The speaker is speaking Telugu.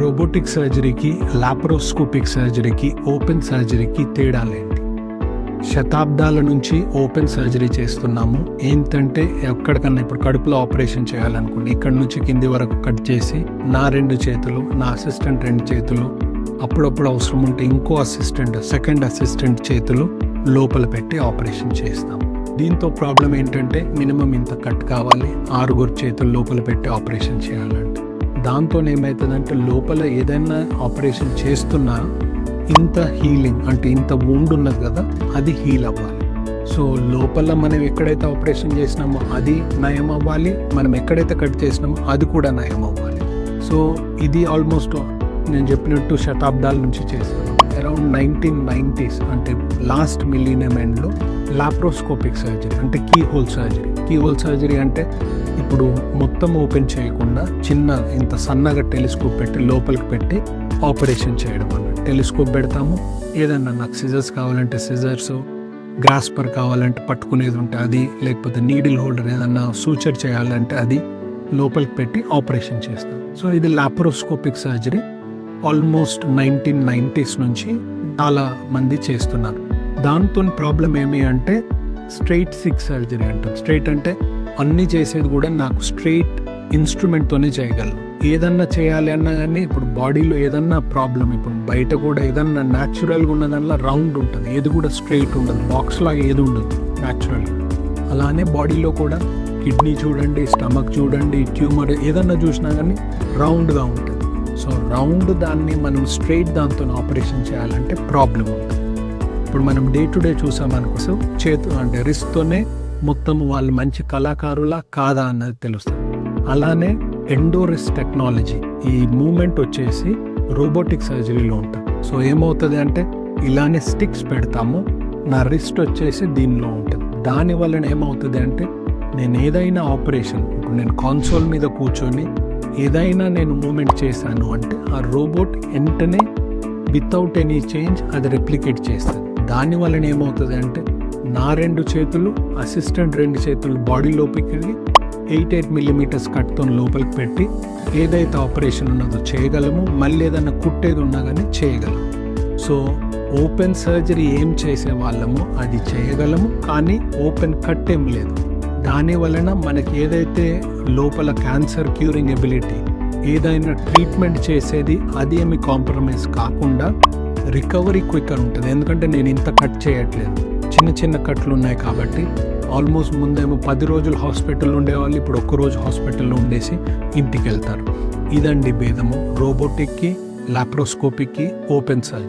రోబోటిక్ సర్జరీకి లాప్రోస్కోపిక్ సర్జరీకి ఓపెన్ సర్జరీకి తేడాలేంటి శతాబ్దాల నుంచి ఓపెన్ సర్జరీ చేస్తున్నాము. ఏంటంటే ఎక్కడికన్నా ఇప్పుడు కడుపులో ఆపరేషన్ చేయాలనుకోండి ఇక్కడ నుంచి కింది వరకు కట్ చేసి నా రెండు చేతులు నా అసిస్టెంట్ రెండు చేతులు అప్పుడప్పుడు అవసరం ఉంటే ఇంకో అసిస్టెంట్ సెకండ్ అసిస్టెంట్ చేతులు లోపల పెట్టి ఆపరేషన్ చేస్తాం. దీంతో ప్రాబ్లం ఏంటంటే మినిమం ఇంత కట్ కావాలి ఆరుగురు చేతులు లోపల పెట్టి ఆపరేషన్ చేయాలంటే. దాంతో ఏమవుతుందంటే లోపల ఏదైనా ఆపరేషన్ చేస్తున్నా ఇంత హీలింగ్ అంటే ఇంత wound ఉన్నది కదా అది హీల్ అవ్వాలి. సో లోపల మనం ఎక్కడైతే ఆపరేషన్ చేసినామో అది నయం అవ్వాలి మనం ఎక్కడైతే కట్ చేసినామో అది కూడా నయం అవ్వాలి. సో ఇది ఆల్మోస్ట్ నేను చెప్పినట్టు శతాబ్దాల నుంచి చేస్తున్నాం అరౌండ్ నైన్టీన్ నైంటీస్ అంటే లాస్ట్ మిలీనియం ఎండ్లో లాప్రోస్కోపిక్ సర్జరీ అంటే key hole surgery key surgery అంటే ఇప్పుడు మొత్తం ఓపెన్ చేయకుండా చిన్న ఇంత సన్నగా టెలిస్కోప్ పెట్టి లోపలికి పెట్టి ఆపరేషన్ చేయడం అన్నట్టు. టెలిస్కోప్ పెడతాము. ఏదన్నా నాకు సిజర్స్ కావాలంటే సిజర్స్ గ్రాస్పర్ కావాలంటే పట్టుకునేది ఉంటే అది లేకపోతే నీడిల్ హోల్డర్ ఏదన్నా సూచర్ చేయాలంటే అది లోపలికి పెట్టి ఆపరేషన్ చేస్తాం. సో ఇది laparoscopic surgery almost nineteen nineties నుంచి చాలా మంది చేస్తున్నారు. దాంతో ప్రాబ్లం ఏమి అంటే స్ట్రైట్ సిక్ సర్జరీ అంటాం. స్ట్రైట్ అంటే అన్నీ చేసేది కూడా నాకు స్ట్రైట్ ఇన్స్ట్రుమెంట్తోనే చేయగలను. ఏదన్నా చేయాలి అన్నా కానీ ఇప్పుడు బాడీలో ఏదన్నా ప్రాబ్లం ఇప్పుడు బయట కూడా ఏదన్నా న్యాచురల్గా ఉన్న దానిలో రౌండ్ ఉంటుంది. ఏది కూడా స్ట్రైట్ ఉండదు. బాక్స్ లాగా ఏది ఉండదు. న్యాచురల్గా అలానే బాడీలో కూడా కిడ్నీ చూడండి స్టమక్ చూడండి ట్యూమర్ ఏదన్నా చూసినా కానీ రౌండ్గా ఉంటుంది. సో రౌండ్ దాన్ని మనం స్ట్రైట్ దాంతో ఆపరేషన్ చేయాలంటే ప్రాబ్లం ఉంటుంది. ఇప్పుడు మనం డే టు డే చూసామనుకోసం చేతు అంటే రిస్క్తోనే మొత్తం వాళ్ళు మంచి కళాకారులా కాదా అన్నది తెలుస్తుంది. అలానే ఎండోరిస్ టెక్నాలజీ ఈ మూమెంట్ వచ్చేసి రోబోటిక్ సర్జరీలో ఉంటుంది. సో ఏమవుతుంది అంటే ఇలానే స్టిక్స్ పెడతాము నా రిస్ట్ వచ్చేసి దీనిలో ఉంటుంది. దాని వలన ఏమవుతుంది అంటే నేను ఏదైనా ఆపరేషన్ ఇప్పుడు నేను కాన్సోల్ మీద కూర్చొని ఏదైనా నేను మూమెంట్ చేశాను అంటే ఆ రోబోట్ వెంటనే వితౌట్ ఎనీ చేంజ్ అది రెప్లికేట్ చేస్తుంది. దాని వలన ఏమవుతుంది అంటే నా రెండు చేతులు అసిస్టెంట్ రెండు చేతులు బాడీ లోపలికి ఎయిట్ ఎయిట్ మిల్లీమీటర్స్ కట్తో లోపలికి పెట్టి ఏదైతే ఆపరేషన్ ఉన్నదో చేయగలము మళ్ళీ ఏదైనా కుట్టేది ఉన్నా కానీ చేయగలము సో ఓపెన్ సర్జరీ ఏం చేసే వాళ్ళము అది చేయగలము కానీ ఓపెన్ కట్ ఏం లేదు. దాని వలన మనకి ఏదైతే లోపల క్యాన్సర్ క్యూరింగ్ ఎబిలిటీ ఏదైనా ట్రీట్మెంట్ చేసేది అది ఏమి కాంప్రమైజ్ కాకుండా రికవరీ క్విక్కర్ ఉంటుంది. ఎందుకంటే నేను ఇంత కట్ చేయట్లేదు. చిన్న చిన్న కట్లు ఉన్నాయి కాబట్టి ఆల్మోస్ట్ ముందేమో పది రోజులు హాస్పిటల్లో ఉండేవాళ్ళు ఇప్పుడు ఒక్క రోజు హాస్పిటల్లో ఉండేసి ఇంటికి వెళ్తారు ఇదండి భేదము. రోబోటిక్కి లాప్రోస్కోపిక్కి ఓపెన్ సర్జరీ.